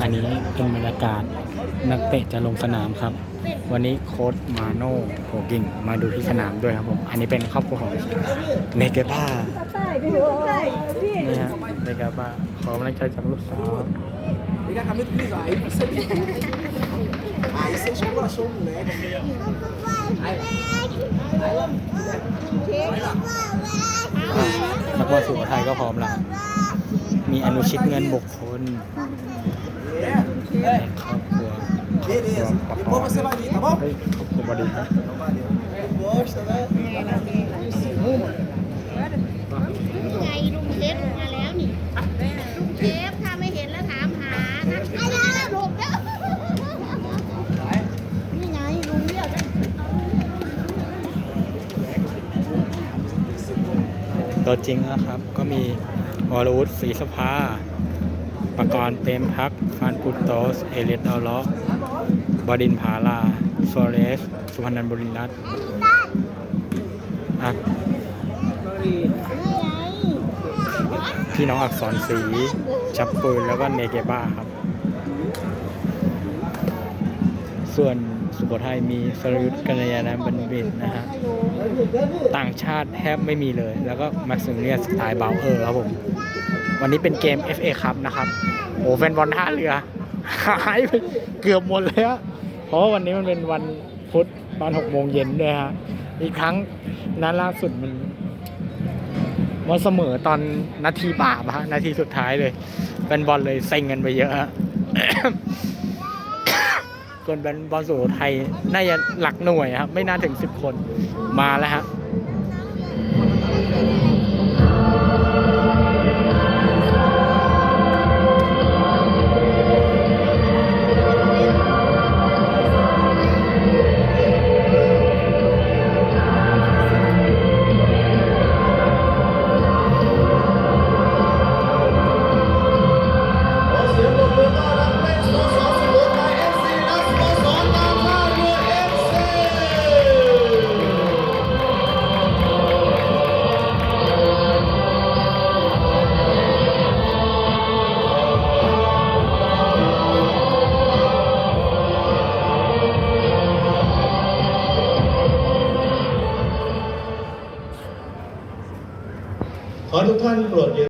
อันนี้เป็นบรรยากาศนักเตะจะลงสนามครับ วันนี้โค้ชมาโน่โหกิ่งมาดูที่สนามด้วยครับผม อันนี้เป็นครอบครัวของเนเกต้านี่ฮะเนเกต้าขอกำลังใจจากลูกสาว Liga a camisa do Cris, aí você. Aí você chegou, achou o moleque. นัก บอลสุโขทัยก็พร้อมแล้วมีอนุชิตเงินบุคคลในครอบครัว Beleza. Depois você vai vir, tá bom? เฮ้ยครอบครัวบดีครับ ตัวจริงนะครับ ก็มีวรวุฒิศรีสภาปกรณ์เต็มพักฟานปุตโตส เอเลสดอลล็อกบดินผาลาฟอเรส สุพรรณบุรีรัตน์อะนี่ไงพี่น้องอักษรศรีชับปืนแล้วก็เนเกบ้าครับ ส่วน สุโขทัยมีสรยุทธ์กัญญาณบันบินนะฮะต่างชาติแทบไม่มีเลย แล้วก็แม็กซิเลียสไตล์เบลเออร์ครับผม วันนี้เป็นเกม FA ครับนะครับโอ้แฟนบอลท่าเรือหายไปเกือบหมดเลยฮะเพราะวันนี้มันเป็นวันพุธตอนหกโมงเย็นด้วยฮะอีกครั้งนั้นล่าสุดมันมันเสมอตอนนาทีบาปฮะนาทีสุดท้ายเลยแฟนบอลเลยเซ็งกันไปเยอะฮะ ส่วนแฟนบอลสุโขทัยน่าจะหลักหน่วยครับ ไม่น่าถึงสิบคนมาแล้วฮะ ขอทุกท่านโปรดยืน